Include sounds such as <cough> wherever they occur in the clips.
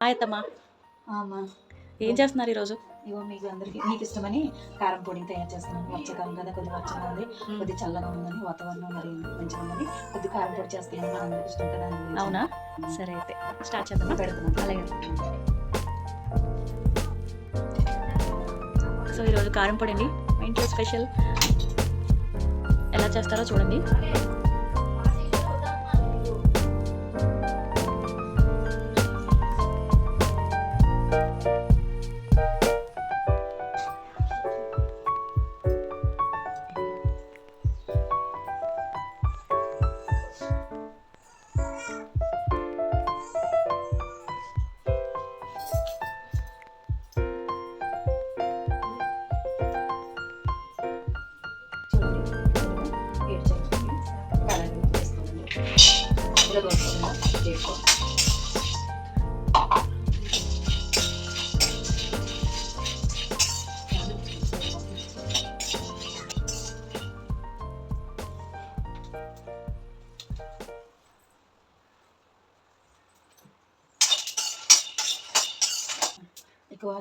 ఆయత్తమ్మా. అమ్మా ఏం చేస్తున్నారు ఈరోజు? ఇగో మీకు అందరికి మీకు ఇష్టమని కారం పొడిని తయారు చేస్తున్నాను. వర్షాకాలం కదా కొద్దిగా వర్షంగా ఉంది. కొద్దిగా చల్లగా ఉందని వాతావరణం మరి మంచిగా ఉందని కొద్దిగా కారం పొడి చేస్తున్నాను. మన అందరికి ఇష్టం కదా. అవునా? సరే అయితే స్టార్ట్ చేద్దామా? పెడుతున్నాను అలాగే. సో ఈరోజు కారం పొడి అండి. మా ఇంట్లో స్పెషల్ ఎలా చేస్తారో చూడండి.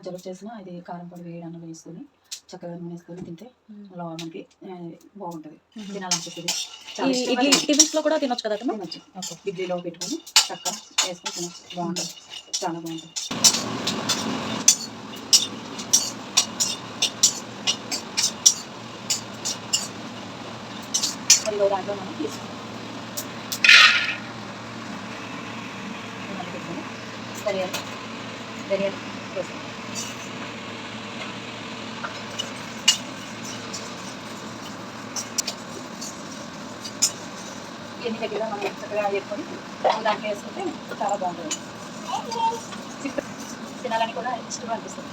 జలుబు చేసిన ఇది కారం పొడి వేడి అన్నం వేసుకొని చక్కగా నూనె వేసుకొని తింటే అలా మనకి బాగుంటుంది. తినాలనిపిస్తుంది. ఇడ్లీ టిఫిన్స్లో కూడా తినొచ్చు కదా తినొచ్చు. ఇడ్లీలో పెట్టుకొని చక్కగా వేసుకొని తినొచ్చు. బాగుంటుంది. చాలా బాగుంటుంది. మళ్ళీ దాంట్లో మనం తీసుకుంటాం ధనియాలు ధనియాలు. వేస్తాం ఎన్ని దగ్గర మనం చక్కగా వేసుకొని దాంట్లో వేసుకుంటే చాలా బాగుంటుంది చిక్క- తినాలని కూడా ఇష్టం అనిపిస్తుంది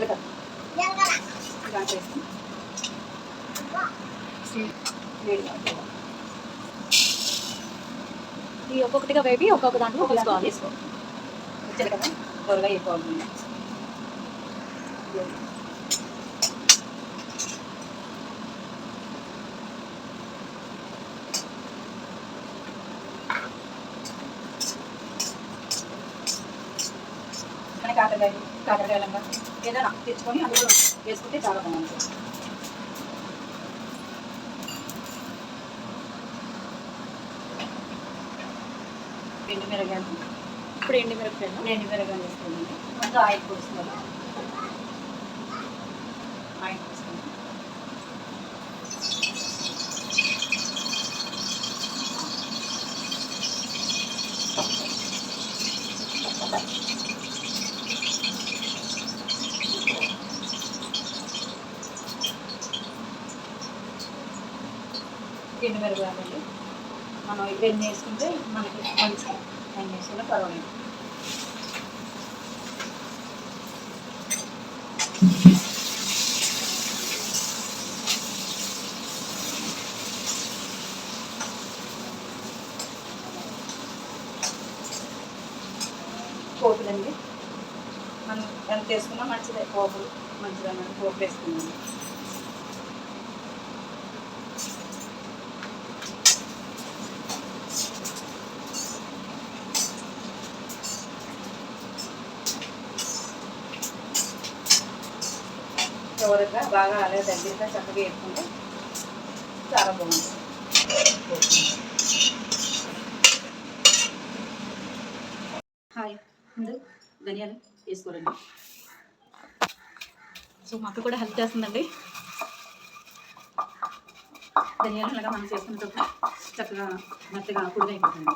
జీలకర్ర దాంట్లో వేసుకొని వేడి కావాలి. ఈ ఒక్కొక్కటిగా వేపి ఒక్కొక్క దాంట్లో తీసుకోవాలి తీసుకో జీలకర్ర త్వరగా అయిపోవాలి మన కాకరకాయ కాకరకాయలంగా ఏదైనా తెచ్చుకొని అందులో వేసుకుంటే చాలా బాగుంటుంది. పిండి మిరగాయలు ఇప్పుడు ఎండి మిరపకాయలు రెండు మిరగాయలు వేసుకోండి. ముందు ఆయిల్ పోసుకోవాలి ఆయిల్ పోసుకోండి పిండి మనం ఎన్ని వేసుకుంటే మనకి మంచిది ఎన్ని వేసుకుంటే పర్వాలేదు. పోపులండి. మనం ఎంత వేసుకున్నా మంచిదే. పోపులు మంచిదన్నమాట. పోపు వేసుకున్నాం చివరిగా బాగా అలాగే దగ్గరగా చక్కగా వేసుకుంటే చాలా బాగుంటుంది. హాయ్. ముందు ధనియాలు వేసుకోరండి సో మా అక్క కూడా హెల్ప్ చేస్తుందండి. ధనియాలు అలాగా మనం చేసుకున్నప్పుడు చక్కగా మెత్తగా పొడిగా అయిపోతుంది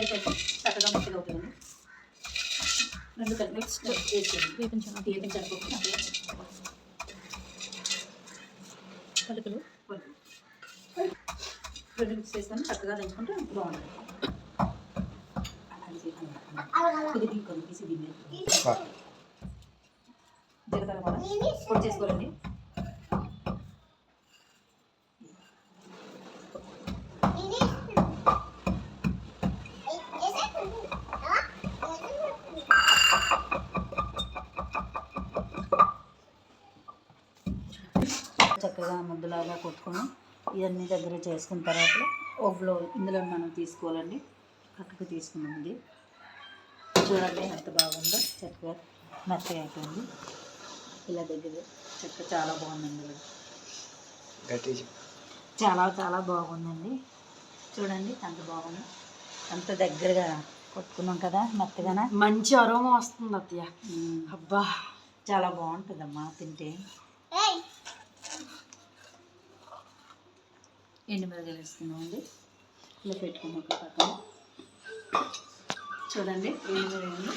గరిట చక్కగా ముక్కలు అవుతుంది రెండు కలిపి వేసుకోండి వేపించాను వేపించకపోతే పలుకులు రెండు మిక్స్ చేసుకొని చక్కగా దంచుకుంటే బాగుంటుంది తీసి దీన్ని జీలకర్ర పొడి చేసుకోవాలండి ఇవన్నీ దగ్గర చేసుకున్న తర్వాత ఒక బ్లో ఇందులో మనం తీసుకోవాలండి. కట్టుకు తీసుకున్నాం ఇది. చూడండి ఎంత బాగుందో. చక్కగా మెత్తగా అయిపోయింది. ఇలా దగ్గర చక్క చాలా బాగుందండి చాలా చాలా బాగుందండి. చూడండి ఎంత బాగుంది. అంత దగ్గరగా కొట్టుకున్నాం కదా మెత్తగానే మంచి అరోమా వస్తుంది అత్తయ్య. అబ్బా. చాలా బాగుంటుందమ్మా తింటే. ఎండుమిరగాయలు వేసుకున్నామండి ఇలా పెట్టుకున్నాం ఒక పక్కన. చూడండి ఎండుమిరగాయలు.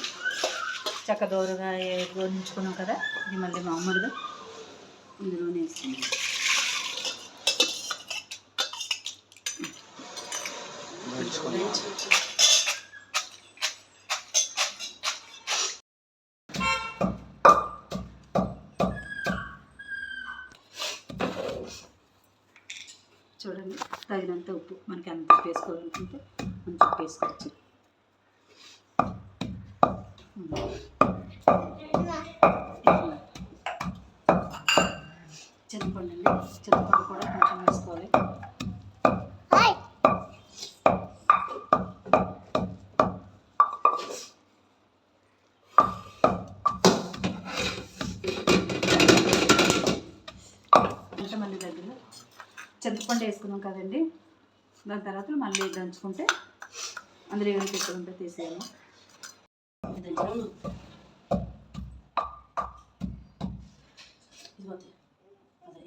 చక్క దోరగా గోరించుకున్నాం కదా ఇది మళ్ళీ మామూలుగా ఇందులోనే వేసుకున్నాం Thank you. తగినంత ఉప్పు మనకి ఎంత ఉప్పు వేసుకోవాలనుకుంటే అంత ఉప్పు వేసుకోవచ్చు. చింతపండు అండి చింతపండు కూడా కొంచెం వేసుకోవాలి. అంటే మళ్ళీ దగ్గర? చింతపండు వేసుకున్నాం కదండి. దాని తర్వాత మళ్ళీ దంచుకుంటే అందులో ఏమైనా పెట్టుకుంటే తీసేయాలి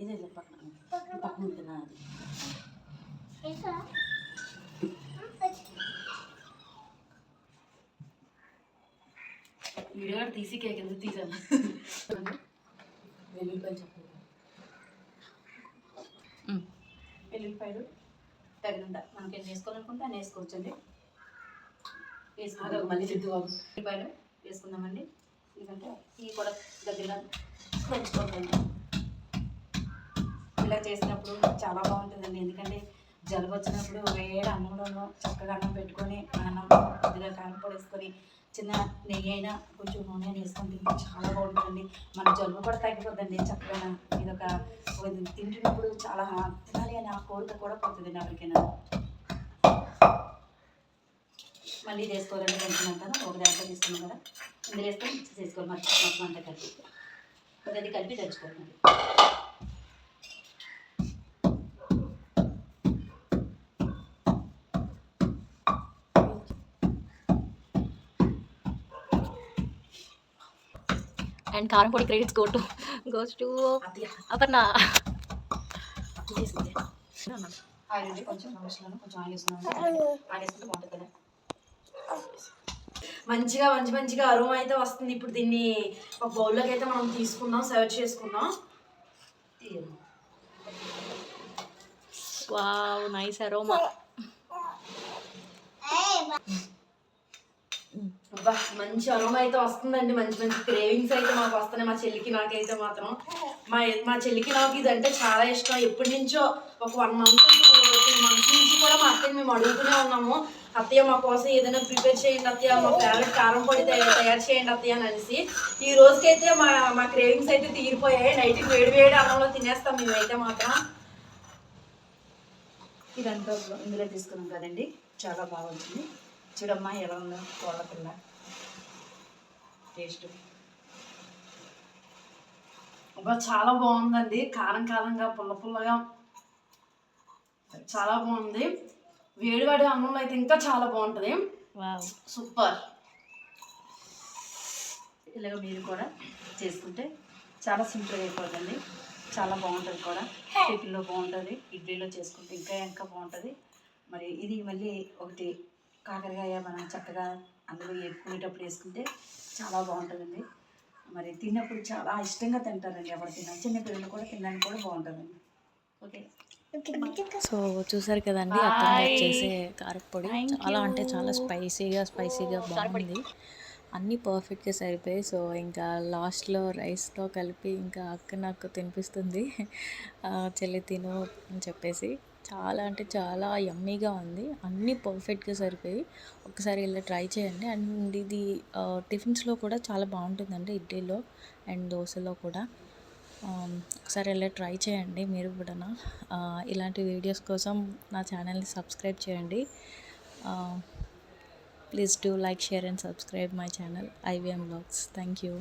ఇదే పక్కన. పక్కన అది. వీడియో తీసి కేక్ ఎందుకు తీసాను? <laughs> చెప్పండి. తగినంత మనకి ఏం వేసుకోవాలనుకుంటే అని వేసుకోవచ్చండి అదే వేసుకుంటాం మళ్ళీ తిద్దు ఉల్లిపాయలు వేసుకుందామండి. ఎందుకంటే ఇవి కూడా దగ్గర దంచుకోవాలి ఇలా చేసినప్పుడు చాలా బాగుంటుందండి. ఎందుకంటే జలుబు వచ్చినప్పుడు వేడి అన్నంలోనూ చక్కగా అన్నం పెట్టుకొని అన్నం కొద్దిగా కారం పొడి వేసుకొని చిన్న నెయ్యి అయినా కొంచెం నూనె అయినా వేసుకొని తింటే చాలా బాగుంటుందండి. మన జలుబు కూడా తగ్గిపోద్దండి చక్కగా. ఇదొక ఇది తింటున్నప్పుడు చాలా తినాలి అని ఆ కోరిక కూడా పోతుంది ఎవరికైనా. మళ్ళీ ఇది వేసుకోవాలండి కొంచెం ఒక దాంట్లో తీసుకున్నాం కదా. ఇందులో వేసుకొని మిక్స్ చేసుకోవాలి మొత్తం అంతా కలిపి. అది కలిపి తెచ్చుకోవాలి మరి అండ్ కారం పొడి credits go goes to Aparna. Oil కొంచెం కొంచెం ఆయిల్ మంచిగా మంచి మంచిగా అరోమా అయితే వస్తుంది. ఇప్పుడు దీన్ని ఒక బౌల్లోకి అయితే మనం తీసుకుందాం సర్వ్ చేసుకుందాం. వావ్ నైస్ అరోమా అబ్బా మంచి అనుభవం అయితే వస్తుందండి. మంచి మంచి క్రేవింగ్స్ అయితే మాకు వస్తున్నాయి. మా చెల్లికి నాకైతే మాత్రం. మా మా చెల్లికి నాకు ఇది అంటే చాలా ఇష్టం. ఎప్పటి నుంచో ఒక వన్ మంత్ టూ మంత్స్ నుంచి కూడా మా అత్తయ్య మేము అడుగుతూనే ఉన్నాము. అత్తయ్య మా కోసం ఏదైనా ప్రిపేర్ చేయండి అత్తయ్య. మా ఫేవరెట్ కారం పొడి తయారు తయారు చేయండి అత్తయ్య అని అనేసి ఈ రోజుకైతే మా మా క్రేవింగ్స్ అయితే తీరిపోయాయి. నైట్ వేడి వేడి అన్నంలో తినేస్తాం మేమైతే మాత్రం. ఇదంతా ఇందులో తీసుకున్నాం కదండి. చాలా బాగుంటుంది. చూడమ్మా ఎలా ఉందో కోళ్ళ పిల్ల టేస్ట్ అబ్బా చాలా బాగుందండి కారం కారంగా పుల్ల పుల్లగా చాలా బాగుంది వేడివాడి అన్నంలో అయితే ఇంకా చాలా బాగుంటుంది సూపర్ ఇలాగ మీరు కూడా చేసుకుంటే చాలా సింపుల్గా అయిపోతుంది చాలా బాగుంటుంది కూడా టిఫిన్లో బాగుంటుంది ఇడ్లీలో చేసుకుంటే ఇంకా ఇంకా బాగుంటుంది మరి ఇది మళ్ళీ ఒకటి కాకరకాయ మనం చక్కగా అందులో వేపుకునేటప్పుడు వేసుకుంటే చాలా బాగుంటుందండి. మరి తిన్నప్పుడు చాలా ఇష్టంగా తింటారండి ఎవరు తిన్నా. చిన్న పిల్లలు కూడా తినడానికి కూడా బాగుంటుందండి. ఓకే. సో చూసారు కదండి అత్తమ్మ చేసే కారపొడి చాలా అంటే చాలా స్పైసీగా స్పైసీగా బాగుంది. అన్నీ పర్ఫెక్ట్గా సరిపోయి సో ఇంకా లాస్ట్లో రైస్తో కలిపి ఇంకా అక్క నాకు తినిపిస్తుంది. చెల్లి తిను అని చెప్పేసి. చాలా అంటే చాలా యమ్మీగా ఉంది. అన్నీ పర్ఫెక్ట్గా సరిపోయి. ఒకసారి ఇలా ట్రై చేయండి. అండ్ ఇది టిఫిన్స్లో కూడా చాలా బాగుంటుందండి ఇడ్లీలో అండ్ దోశలో కూడా. ఒకసారి వెళ్ళి ట్రై చేయండి మీరు కూడా ఇలాంటి వీడియోస్ కోసం నా ఛానల్ని సబ్స్క్రైబ్ చేయండి. Please do like share and subscribe my channel IVM blogs thank you